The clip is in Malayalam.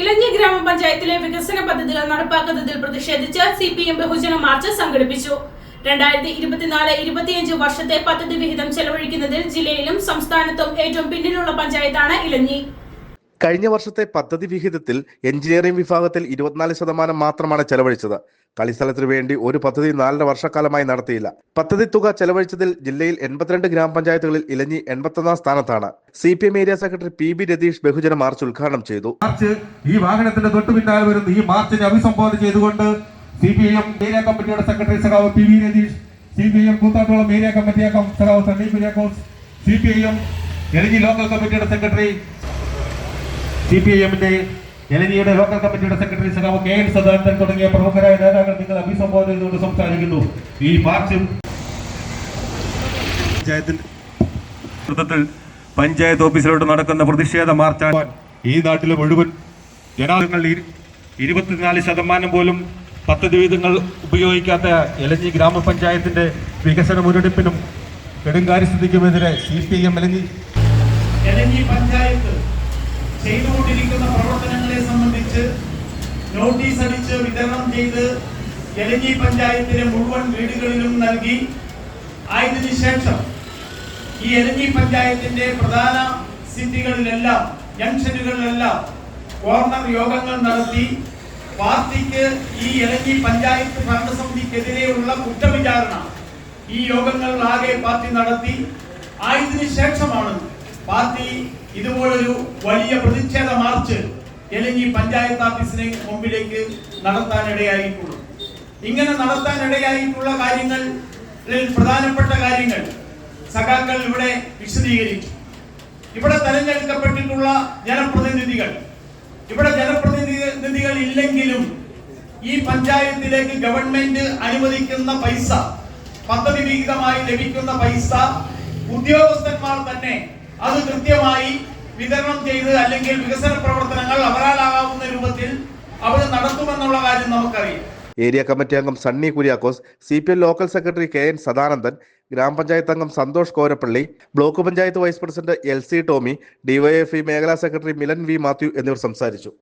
ഇലഞ്ഞി ഗ്രാമപഞ്ചായത്തിലെ വികസന പദ്ധതികൾ നടപ്പാക്കുന്നതിൽ പ്രതിഷേധിച്ച് സി പി എം ബഹുജന മാർച്ച് സംഘടിപ്പിച്ചു. രണ്ടായിരത്തി ഇരുപത്തിനാല് ഇരുപത്തിയഞ്ച് വർഷത്തെ പദ്ധതി വിഹിതം ചെലവഴിക്കുന്നതിൽ ജില്ലയിലും സംസ്ഥാനത്തും ഏറ്റവും പിന്നിലുള്ള പഞ്ചായത്താണ് ഇലഞ്ഞി. കഴിഞ്ഞ വർഷത്തെ പദ്ധതി വിഹിതത്തിൽ എഞ്ചിനീയറിംഗ് വിഭാഗത്തിൽ ഇരുപത്തിനാല് ശതമാനം മാത്രമാണ് ചെലവഴിച്ചത്. കളിസ്ഥലത്തിനു വേണ്ടി ഒരു പദ്ധതി നാലര വർഷക്കാലമായി നടത്തിയില്ല. പദ്ധതി തുക ചെലവഴിച്ചതിൽ ജില്ലയിൽ എൺപത്തിരണ്ട് ഗ്രാമപഞ്ചായത്തുകളിൽ ഇലഞ്ഞി എൺപത്തൊന്നാം സ്ഥാനത്താണ്. C P M area secretary P B Ratheesh ബഹുജന മാർച്ച് ഉദ്ഘാടനം ചെയ്തു. മാർച്ച് ഈ വാഹനത്തിന്റെ തൊട്ടു പിന്നാലെ വരുന്ന ഈ മാർച്ചിനെ അഭിസംബോധന ചെയ്തുകൊണ്ട് സി പി എം ഏരിയ കമ്മിറ്റിയുടെ സെക്രട്ടറി സഖാവ് P V Ratheesh C P M Koothattukulam area committee അംഗം സഖാവ് Sunny Kuriakose C P I M elegy local കമ്മിറ്റിയുടെ സെക്രട്ടറി സി പി ഐ എമ്മിന്റെ എലജിയുടെ ലോക്കൽ കമ്മിറ്റിയുടെ സെക്രട്ടറി സഖാവ് കെ എൻ സദാനന്ദൻ തുടങ്ങിയ പ്രമുഖരായ നേതാക്കൾ നിങ്ങൾ അഭിസംബോധന ചെയ്തുകൊണ്ട് സംസാരിക്കുന്നു. ഈ മാർച്ച് പഞ്ചായത്തിന്റെ നേതൃത്വത്തിൽ പഞ്ചായത്ത് ഓഫീസിലോട്ട് നടക്കുന്ന പ്രതിഷേധ മാർച്ചാണ്. ഈ നാട്ടിലെ മുഴുവൻ ജനാധിപത്യങ്ങൾ ഇരുപത്തിനാല് ശതമാനം പോലും പദ്ധതി വിഹിതങ്ങൾ ഉപയോഗിക്കാത്ത എലഞ്ഞി ഗ്രാമപഞ്ചായത്തിന്റെ വികസന മുരടിപ്പിനും കെടുങ്കാര്യസ്ഥിതിക്കുമെതിരെ C P M Elanji Elanji panchayat ചെയ്തുകൊണ്ടിരിക്കുന്ന പ്രവർത്തനങ്ങളെ സംബന്ധിച്ച് നോട്ടീസ് അടിച്ച് വിതരണം ചെയ്ത് എലഞ്ഞി പഞ്ചായത്തിലെ മുഴുവൻ വീടുകളിലും നൽകി. ആയതിനു ശേഷം ഈ എലഞ്ഞി പഞ്ചായത്തിന്റെ പ്രധാന സിറ്റികളിലെല്ലാം ജംഗ്ഷനുകളിലെല്ലാം കോർണർ യോഗങ്ങൾ നടത്തി. പാർട്ടിക്ക് ഈ എലഞ്ഞി പഞ്ചായത്ത് ഭരണസമിതിക്കെതിരെയുള്ള കുറ്റവിചാരണ ഈ യോഗങ്ങൾ ആകെ പാർട്ടി നടത്തി. ആയതിനു ശേഷമാണ് പാർട്ടി ഇതുപോലൊരു വലിയ പ്രതിഷേധ മാർച്ച് എലിഞ്ഞി പഞ്ചായത്ത് ഓഫീസിന് മുമ്പിലേക്ക് നടത്താനിടയായിട്ടുള്ളൂ. ഇങ്ങനെ നടത്താനിടയായിട്ടുള്ള കാര്യങ്ങൾ പ്രധാനപ്പെട്ട കാര്യങ്ങൾ സഖാക്കൾ ഇവിടെ വിശദീകരിച്ചു. ഇവിടെ തെരഞ്ഞെടുക്കപ്പെട്ടിട്ടുള്ള ജനപ്രതിനിധികൾ ഇവിടെ ജനപ്രതിനിധികൾ ഇല്ലെങ്കിലും ഈ പഞ്ചായത്തിലേക്ക് ഗവൺമെന്റ് അനുവദിക്കുന്ന പൈസ പദ്ധതി വിഹിതമായി ലഭിക്കുന്ന പൈസ ഉദ്യോഗസ്ഥന്മാർ തന്നെ അത് കൃത്യമായി വിതരണം ചെയ്ത് അല്ലെങ്കിൽ വികസന പ്രവർത്തനങ്ങൾ അവരാലാകാവുന്ന രൂപത്തിൽ അവർ നടത്തുമെന്നുള്ള കാര്യം നമുക്കറിയാം. ഏരിയ കമ്മിറ്റി അംഗം Sunny Kuriakose C P M local secretary K N Sadanandan ഗ്രാമപഞ്ചായത്ത് അംഗം Santhosh Korappally block panchayat vice president L C Tomy DYFI മേഖലാ സെക്രട്ടറി മിലൻ വി മാത്യു എന്നിവർ സംസാരിച്ചു.